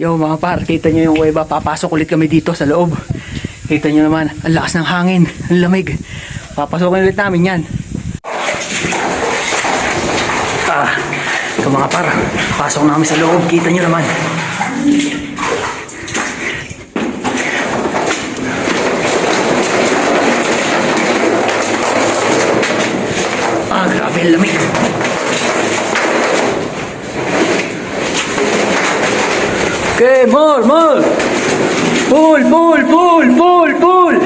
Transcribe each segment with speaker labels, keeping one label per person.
Speaker 1: Yo mga par, kita nyo yung kuweba. Papasok ulit kami dito sa loob. Kita nyo naman, ang lakas ng hangin, ang lamig. Papasokin ulit namin yan. Ah, ito mga par, pasok namin sa loob. Kita nyo naman. Ah, grabe lamig. Okay, more, more. Pull, pull, pull, pull, pull.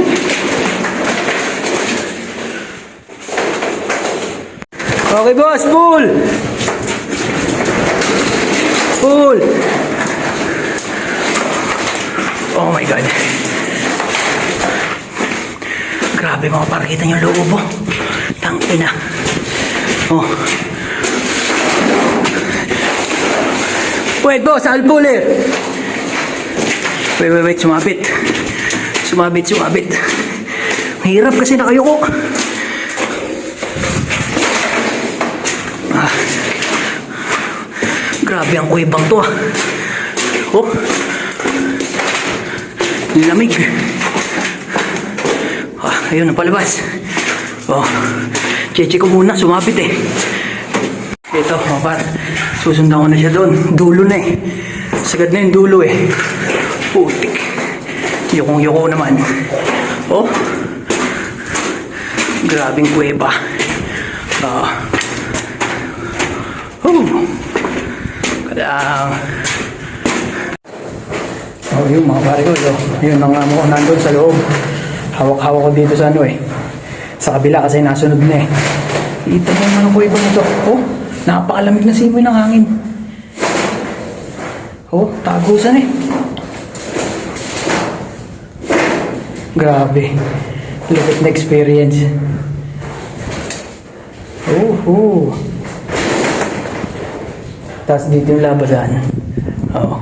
Speaker 1: Okay, boss, pull. Pull. Oh my God. Grabe mga par, kita niyo yung loob, oh. Tangina. Oh. Wait, boss, I'll pull it. Wait, wait, wait, sumabit. Sumabit, sumabit. Mahirap kasi nakayuko. Ah. Grabe ang kuwebang to ah. Oh. Lamig. Ah, ayun, napalabas. Oh. Cheche ko muna, sumabit eh. Ito, mga par. Susundan ko na siya doon. Dulo na eh. Sagad na yung dulo eh. Putik. Yukong-yuko naman. Oh. Grabing kuweba. Ah. Oh. Kadang. Oh, yun mga pare ko. So, yun ang amo ko nandun sa loob. Hawak-hawak ko dito sa ano eh. Sa kabila kasi nasunod na eh. Ito mo naman ang kuweba nito. Oh, napakalamig na simoy ng hangin. Oh, tagusan eh. Grabe. Lupit na experience. Oh. Tapos dito yung labasan. Oh.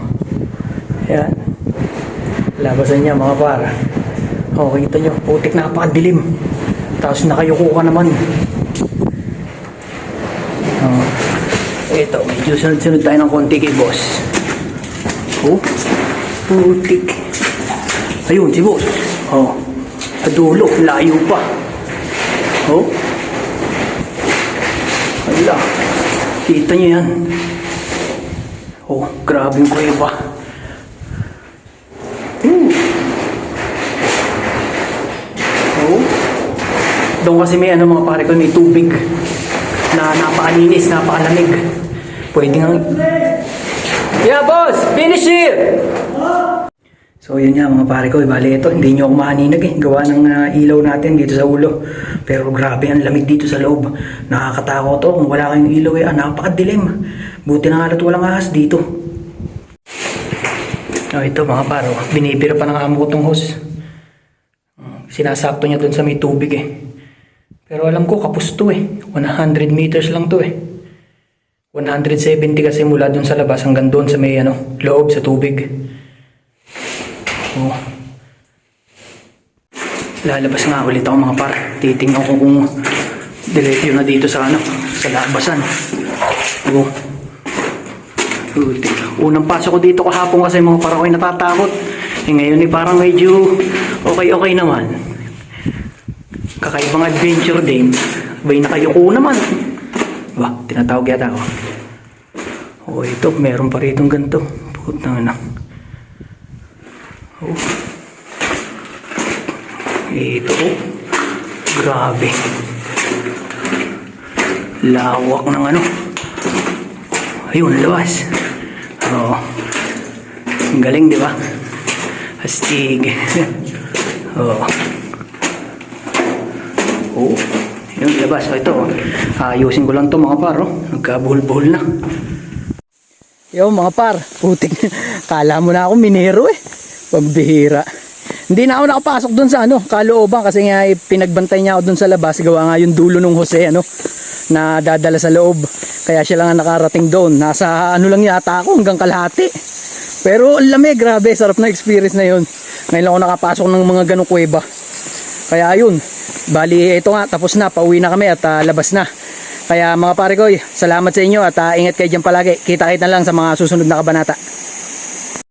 Speaker 1: Yan. Labasan niya mga par. Oh, kita nyo. Putik napakadilim. Tapos nakayuko ka naman. Oh. Ito, medyo sunod-sunod tayo ng konti kay boss. Oh, putik. Ayun, si boss. Oh, sa dulo, layo pa. Oh. Ala, kita niyo yan. Oh, grabe yung kuweba. Ooh. Oh. Doon kasi may ano mga pare ko, may tubig na napakalinis, napakalamig. Pwede nga... Yeah, boss! Finish it! So yun nga mga pare ko, eh, bali ito, hindi nyo ako maaninag eh. Gawa ng ah, ilaw natin dito sa ulo. Pero grabe ang lamig dito sa loob. Nakakatakot to, kung wala kayong ilaw eh, ah, napakadilim. Buti na nga walang ahas dito. Oh, ito mga pare, oh, binibira pa ng amo ko tong hose. Sinasakto niya dun sa may tubig eh. Pero alam ko, kapos to eh. 100 meters lang to eh. 170 kasi mula dun sa labas hanggang doon sa may ano, loob sa tubig. Oh. Lalabas nga ulit ako mga par. Titingnan ko kung diretso na dito sa ano, sa labasan. Oh. Unang pasok ko dito kahapon kasi mga par ako'y natatakot. Eh ngayon eh parang medyo okay-okay naman. Kakaibang adventure din. Bay nakayuko naman. Ba, tinatawag yata ako. Oh, ito, meron pa rito ganito. Putang na. Oh. Ito, oh. Grabe. Lawak ng ano. Ayun, labas. Oo. Ang galing, di ba? Astig. Oo. Oo. Yun, labas. O, ito. oh. Ayusin ko lang to mga par. Oh. Nagkabuhol-buhol na. Yo mga par, putik. Kala mo na ako minero eh. Pambihira. Hindi na ako nakapasok doon sa ano, kalooban kasi nga eh, pinagbantay niya ako doon sa labas. Gawa nga yung dulo ng Jose ano, na dadala sa loob. Kaya siya lang ang nakarating doon. Nasa ano lang yata ako hanggang kalahati. Pero ang lamig, grabe. Sarap na experience na yun. Ngayon ako nakapasok ng mga ganong kuweba. Kaya ayun, bali ito nga, tapos na, pauwi na kami at ah, labas na. Kaya mga pare ko, salamat sa inyo at ah, ingat kayo dyan palagi. Kita-kita lang sa mga susunod na kabanata.